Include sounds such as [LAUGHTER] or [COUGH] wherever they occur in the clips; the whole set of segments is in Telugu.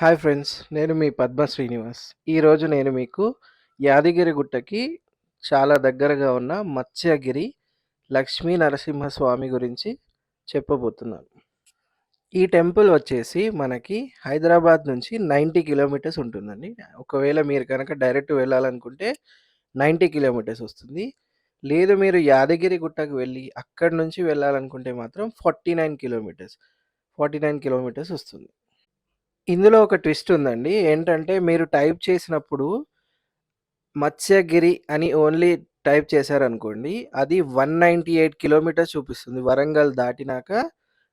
హాయ్ ఫ్రెండ్స్ నేను మీ పద్మ శ్రీనివాస్. ఈరోజు నేను మీకు యాదగిరి గుట్టకి చాలా దగ్గరగా ఉన్న మత్స్యగిరి లక్ష్మీ నరసింహస్వామి గురించి చెప్పబోతున్నాను. ఈ టెంపుల్ వచ్చేసి మనకి హైదరాబాద్ నుంచి నైంటీ కిలోమీటర్స్ ఉంటుందండి. ఒకవేళ మీరు కనుక డైరెక్ట్ వెళ్ళాలనుకుంటే నైంటీ కిలోమీటర్స్ వస్తుంది. లేదు మీరు యాదగిరి గుట్టకు వెళ్ళి అక్కడి నుంచి వెళ్ళాలనుకుంటే మాత్రం forty nine kilometres forty nine kilometres వస్తుంది. ఇందులో ఒక ట్విస్ట్ ఉందండి. ఏంటంటే మీరు టైప్ చేసినప్పుడు మత్స్యగిరి అని ఓన్లీ టైప్ చేశారనుకోండి. అది 198 కిలోమీటర్స్ చూపిస్తుంది. వరంగల్ దాటినాక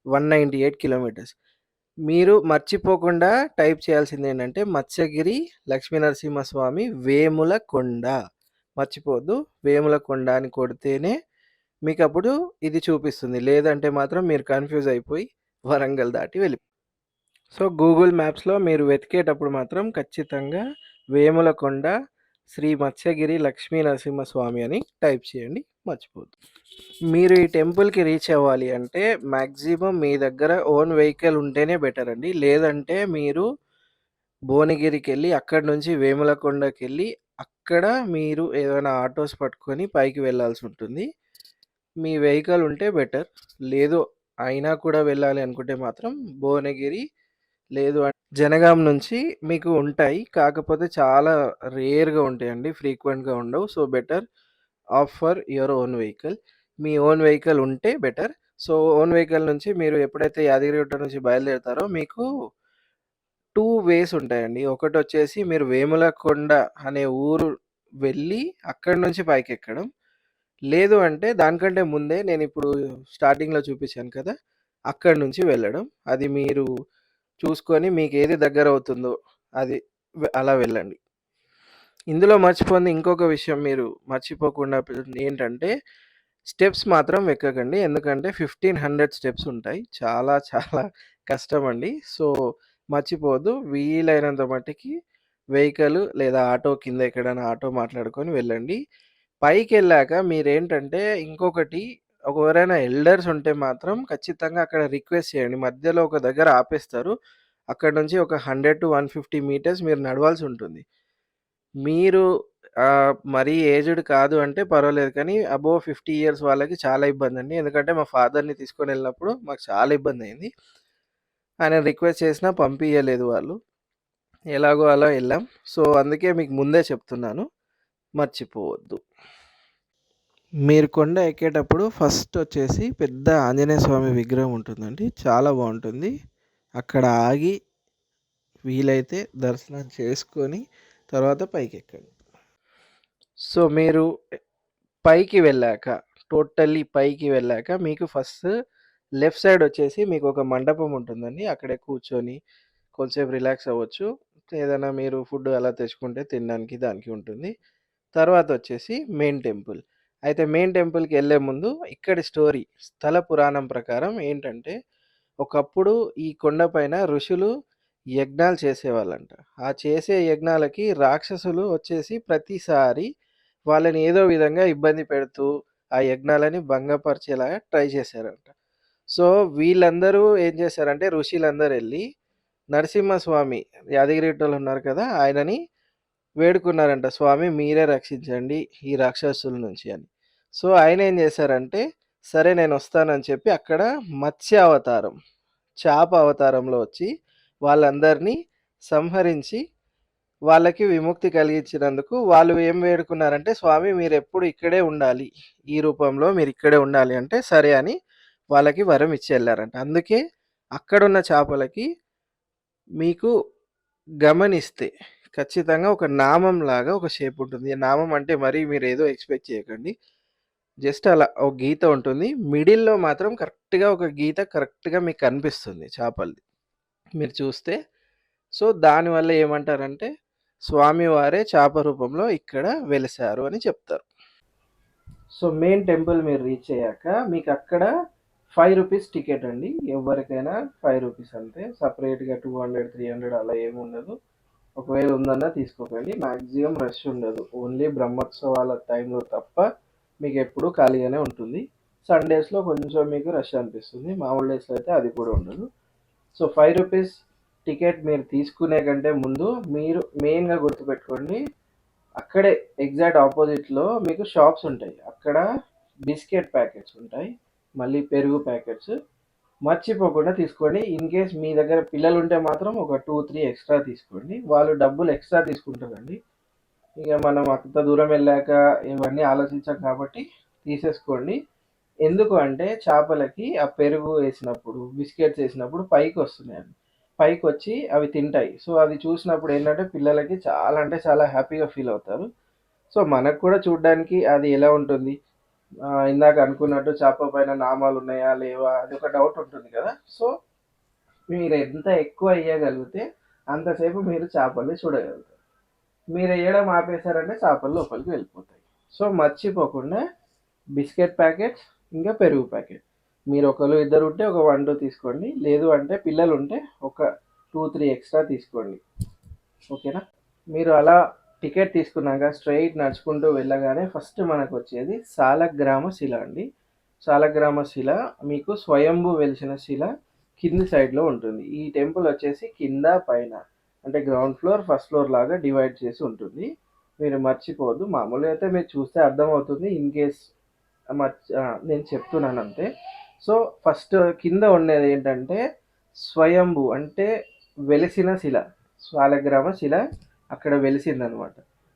198 కిలోమీటర్స్. మీరు మర్చిపోకుండా టైప్ చేయాల్సిందేంటంటే మత్స్యగిరి లక్ష్మీనరసింహస్వామి వేములకొండ. మర్చిపోవద్దు. వేములకొండ అని కొడితేనే మీకప్పుడు ఇది చూపిస్తుంది. లేదంటే మాత్రం మీరు కన్‌ఫ్యూజ్ అయిపోయి వరంగల్ దాటి వెళ్ళి సో, గూగుల్ మ్యాప్స్‌లో మీరు వెతికేటప్పుడు మాత్రం ఖచ్చితంగా వేములకొండ శ్రీ మత్స్యగిరి లక్ష్మీ నరసింహస్వామి అని టైప్ చేయండి. మర్చిపోదు మీరు ఈ టెంపుల్‌కి రీచ్ అవ్వాలి అంటే మ్యాక్సిమం మీ దగ్గర ఓన్ వెహికల్ ఉంటేనే బెటర్ అండి. లేదంటే మీరు భువనగిరికెళ్ళి అక్కడి నుంచి వేములకొండకెళ్ళి అక్కడ మీరు ఏదైనా ఆటోస్ పట్టుకొని పైకి వెళ్ళాల్సి ఉంటుంది. మీ వెహికల్ ఉంటే బెటర్. లేదు అయినా కూడా వెళ్ళాలి అనుకుంటే మాత్రం భువనగిరి లేదు అంటే జనగాం నుంచి మీకు ఉంటాయి. కాకపోతే చాలా రేర్‌గా ఉంటాయండి. ఫ్రీక్వెంట్‌గా ఉండవు. So, better opt for your own vehicle. Me own vehicle ఉంటే బెటర్. సో, ఓన్ వెహికల్ నుంచి మీరు ఎప్పుడైతే యాదగిరిగుట్ట నుంచి బయలుదేరుతారో మీకు 2 వేస్ ఉంటాయండి. ఒకటొచ్చేసి మీరు వేములకొండ అనే ఊరు వెళ్ళి అక్కడి నుంచి పైకెక్కడం. లేదు అంటే దానికంటే ముందే నేనిప్పుడు స్టార్టింగ్‌లో చూపించాను కదా! అక్కడి నుంచి వెళ్ళడం. అది మీరు చూసుకొని మీకు ఏది దగ్గర అవుతుందో అది అలా వెళ్ళండి. ఇందులో మర్చిపోయింది ఇంకొక విషయం మీరు మర్చిపోకుండా ఏంటంటే స్టెప్స్ మాత్రం ఎక్కకండి. ఎందుకంటే 1500 స్టెప్స్ ఉంటాయి. చాలా చాలా కష్టం అండి సో, మర్చిపోవద్దు. వీలైనంత మట్టికి వెహికల్ లేదా ఆటో కింద ఎక్కడైనా ఆటో మాట్లాడుకొని వెళ్ళండి. పైకి వెళ్ళాక మీరేంటంటే ఇంకొకటి ఎవరైనా ఎల్డర్స్ ఉంటే మాత్రం ఖచ్చితంగా అక్కడ రిక్వెస్ట్ చేయండి. మధ్యలో ఒక దగ్గర ఆపేస్తారు. అక్కడి నుంచి ఒక 100-150 మీటర్స్ మీరు నడవాల్సి ఉంటుంది. మీరు మరీ ఏజ్డ్ కాదు అంటే పర్వాలేదు కానీ అబోవ్ 50 ఇయర్స్ వాళ్ళకి చాలా ఇబ్బంది అండి ఎందుకంటే మా ఫాదర్‌ని తీసుకొని వెళ్ళినప్పుడు మాకు చాలా ఇబ్బంది అయింది ఆయన రిక్వెస్ట్ చేసినా పంపించలేదు వాళ్ళు. ఎలాగో అలా వెళ్ళాం సో, అందుకే మీకు ముందే చెప్తున్నాను. మర్చిపోవద్దు. మీరు కొండ ఎక్కేటప్పుడు ఫస్ట్ వచ్చేసి పెద్ద ఆంజనేయ స్వామి విగ్రహం ఉంటుందండి. చాలా బాగుంటుంది అక్కడ ఆగి వీలైతే దర్శనం చేసుకొని తర్వాత పైకి ఎక్కండి సో, మీరు పైకి వెళ్ళాక టోటల్లీ పైకి వెళ్ళాక మీకు ఫస్ట్ లెఫ్ట్ సైడ్ వచ్చేసి మీకు ఒక మండపం ఉంటుందండి. అక్కడే కూర్చొని కొంచెం రిలాక్స్ అవ్వచ్చు. ఏదైనా మీరు ఫుడ్ అలా తెచ్చుకుంటే తినడానికి దానికి ఉంటుంది. తర్వాత వచ్చేసి మెయిన్ టెంపుల్. అయితే మెయిన్ టెంపుల్కి వెళ్ళే ముందు ఇక్కడి స్టోరీ స్థల పురాణం ప్రకారం ఏంటంటే ఒకప్పుడు ఈ కొండపైన ఋషులు యజ్ఞాలు చేసేవాళ్ళంట. ఆ చేసే యజ్ఞాలకి రాక్షసులు వచ్చేసి ప్రతిసారి వాళ్ళని ఏదో విధంగా ఇబ్బంది పెడుతూ ఆ యజ్ఞాలని భంగపరిచేలాగా ట్రై చేశారంట. సో, వీళ్ళందరూ ఏం చేశారంటే ఋషులందరూ వెళ్ళి నరసింహస్వామి యాదగిరిటోళ్ళు ఉన్నారు కదా! ఆయనని వేడుకున్నారంట. స్వామి మీరే రక్షించండి ఈ రాక్షసుల నుంచి అని. సో, ఆయన ఏం చేశారంటే సరే నేను వస్తానని చెప్పి అక్కడ మత్స్య అవతారం, చాప అవతారంలో వచ్చి వాళ్ళందరినీ సంహరించి వాళ్ళకి విముక్తి కలిగించినందుకు వాళ్ళు ఏం వేడుకున్నారంటే స్వామి మీరు ఎప్పుడు ఇక్కడే ఉండాలి. ఈ రూపంలో మీరు ఇక్కడే ఉండాలి అంటే సరే అని వాళ్ళకి వరం ఇచ్చి అందుకే అక్కడున్న చేపలకి మీకు గమనిస్తే ఖచ్చితంగా ఒక నామం లాగా ఒక షేప్ ఉంటుంది. నామం అంటే మరీ ఏదో ఎక్స్‌పెక్ట్ చేయకండి. జస్ట్ అలా ఒక గీత ఉంటుంది. మిడిల్‌లో మాత్రం కరెక్ట్‌గా ఒక గీత కరెక్ట్‌గా మీకు కనిపిస్తుంది చేపలది. మీరు చూస్తే. సో, దానివల్ల ఏమంటారంటే స్వామివారే చేప రూపంలో ఇక్కడ వెలిసారు అని చెప్తారు. సో, మెయిన్ టెంపుల్ మీరు రీచ్ అయ్యాక మీకు అక్కడ ఫైవ్ రూపీస్ టికెట్ అండి. ఎవ్వరికైనా ఫైవ్ రూపీస్ అంతే. సపరేట్గా టూ హండ్రెడ్ త్రీ హండ్రెడ్ అలా ఏముండదు. ఒకవేళ ఉందన్నా తీసుకోకండి. మ్యాక్సిమం రష్ ఉండదు. ఓన్లీ బ్రహ్మోత్సవాల టైంలో తప్ప మీకు ఎప్పుడూ ఖాళీగానే ఉంటుంది. సండేస్‌లో కొంచెం మీకు రష్ అనిపిస్తుంది. మామూలు డేస్‌లో అయితే అది కూడా ఉండదు. సో, ఫైవ్ రూపీస్ టికెట్ మీరు తీసుకునే కంటే ముందు మీరు మెయిన్‌గా గుర్తుపెట్టుకోండి. అక్కడే ఎగ్జాక్ట్ ఆపోజిట్‌లో మీకు షాప్స్ ఉంటాయి. అక్కడ బిస్కెట్ ప్యాకెట్స్ ఉంటాయి. మళ్ళీ పెరుగు ప్యాకెట్స్ మర్చిపోకుండా తీసుకోండి. ఇన్ కేస్ మీ దగ్గర పిల్లలు ఉంటే మాత్రం ఒక 2, 3 ఎక్స్‌ట్రా తీసుకోండి. వాళ్ళు డబ్బులు ఎక్స్‌ట్రా తీసుకుంటారండి. ఇక మనం అంత దూరం వెళ్ళాక ఇవన్నీ ఆలోచించం కాబట్టి తీసేసుకోండి. ఎందుకు అంటే చేపలకి ఆ పెరుగు వేసినప్పుడు బిస్కెట్స్ ఏసినప్పుడు పైకి వచ్చి అవి తింటాయి. సో, అది చూసినప్పుడు ఏంటంటే పిల్లలకి చాలా అంటే చాలా హ్యాపీగా ఫీల్ అవుతారు. సో, మనకు కూడా చూడడానికి అది ఎలా ఉంటుంది? ఇందాక అనుకున్నట్టు చేప పైన నామాలు ఉన్నాయా లేవా? అది ఒక డౌట్ ఉంటుంది కదా! సో, మీరు ఎంత ఎక్కువ ఎయ్యగలిగితే అంతసేపు మీరు చేపల్ని చూడగలుగుతారు. మీరు వేయడం ఆపేసారంటే చేపలు లోపలికి వెళ్ళిపోతాయి. సో, మర్చిపోకుండా బిస్కెట్ ప్యాకెట్స్, ఇంకా పెరుగు ప్యాకెట్. మీరు ఒకరు ఇద్దరు ఉంటే ఒక 1, 2 తీసుకోండి. లేదు అంటే పిల్లలు ఉంటే ఒక 2, 3 ఎక్స్‌ట్రా తీసుకోండి. ఓకేనా? మీరు అలా టికెట్ తీసుకున్నాక స్ట్రెయిట్ నడుచుకుంటూ వెళ్ళగానే ఫస్ట్ మనకు వచ్చేది సాలగ్రామ శిల అండి. సాలగ్రామ శిల మీకు స్వయంభూ వెలిసిన శిల కింది సైడ్‌లో ఉంటుంది. ఈ టెంపుల్ వచ్చేసి కింద, పైన అంటే గ్రౌండ్ ఫ్లోర్, ఫస్ట్ ఫ్లోర్ లాగా డివైడ్ చేసి ఉంటుంది. మీరు మర్చిపోవద్దు. మామూలుగా అయితే మీరు చూస్తే అర్థమవుతుంది. ఇన్ కేస్ మర్చి నేను చెప్తున్నాను అంతే సో, ఫస్ట్ కింద ఉండేది ఏంటంటే స్వయంభూ అంటే వెలిసిన శిల. సాలగ్రామ శిల అక్కడ వెలిసిందనమాట.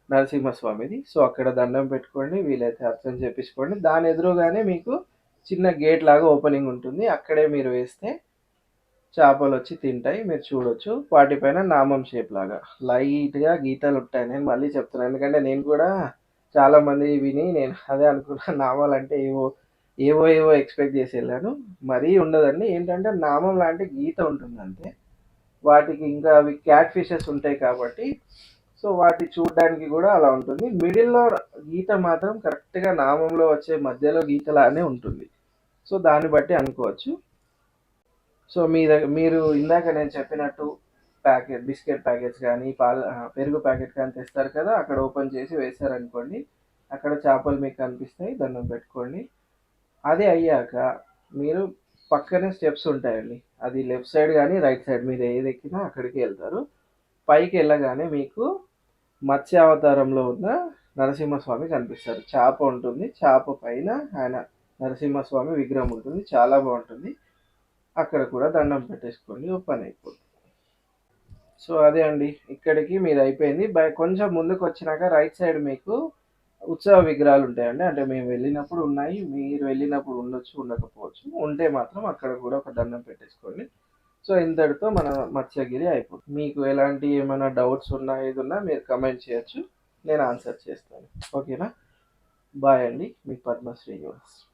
నరసింహస్వామిది. సో, అక్కడ దండం పెట్టుకోండి. వీలైతే అర్థం చేపించుకోండి. దాని ఎదురుగానే మీకు చిన్న గేట్ లాగా ఓపెనింగ్ ఉంటుంది. అక్కడే మీరు వేస్తే చేపలు వచ్చి తింటాయి. మీరు చూడొచ్చు. వాటిపైన నామం షేప్ లాగా లైట్‌గా గీతలుంటాయి. నేను మళ్ళీ చెప్తున్నాను ఎందుకంటే నేను కూడా చాలామంది విని నేను అదే అనుకున్నా [LAUGHS] నామాలంటే ఏవో ఏవో ఏవో ఎక్స్‌పెక్ట్ చేసి వెళ్ళాను మరీ ఉండదండి. ఏంటంటే నామం లాంటి గీత ఉంటుంది అంతే వాటికి ఇంకా అవి క్యాట్ ఫిషెస్ ఉంటాయి కాబట్టి సో, వాటి చూడడానికి కూడా అలా ఉంటుంది. మిడిల్‌లో గీత మాత్రం కరెక్ట్‌గా నామంలో వచ్చే మధ్యలో గీతలానే ఉంటుంది. సో, దాన్ని బట్టి అనుకోవచ్చు. సో, మీ దగ్గర మీరు ఇందాక నేను చెప్పినట్టు ప్యాకెట్ బిస్కెట్ ప్యాకెట్స్ కానీ పాల పెరుగు ప్యాకెట్ కానీ తెస్తారు కదా! అక్కడ ఓపెన్ చేసి వేశారనుకోండి. అక్కడ చేపలు మీకు కనిపిస్తాయి. దండం పెట్టుకోండి. అది అయ్యాక మీరు పక్కనే స్టెప్స్ ఉంటాయండి. అది లెఫ్ట్ సైడ్ కానీ రైట్ సైడ్ మీరు ఏది ఎక్కిన అక్కడికి వెళ్తారు పైకి వెళ్ళగానే మీకు మత్స్య అవతారంలో ఉన్న నరసింహస్వామి కనిపిస్తారు. చేప ఉంటుంది. చేప పైన ఆయన నరసింహస్వామి విగ్రహం ఉంటుంది. చాలా బాగుంటుంది అక్కడ కూడా దండం పెట్టేసుకోండి. ఓ పని సో, అదే అండి. ఇక్కడికి మీరు అయిపోయింది బై కొంచెం ముందుకొచ్చినాక రైట్ సైడ్ మీకు ఉత్సవ విగ్రహాలు ఉంటాయండి అంటే మేము వెళ్ళినప్పుడు ఉన్నాయి. మీరు వెళ్ళినప్పుడు ఉండొచ్చు, ఉండకపోవచ్చు. ఉంటే మాత్రం అక్కడ కూడా ఒక దండం పెట్టేసుకోండి. సో, ఇంతటితో మన మత్స్యగిరి అయిపోతుంది. మీకు ఎలాంటి ఏమైనా డౌట్స్ ఉన్నా, ఏదున్నా మీరు కమెంట్ చేయొచ్చు. నేను ఆన్సర్ చేస్తాను. ఓకేనా? బాయ్ అండి. మీ పద్మశ్రీ శ్రీనివాస్.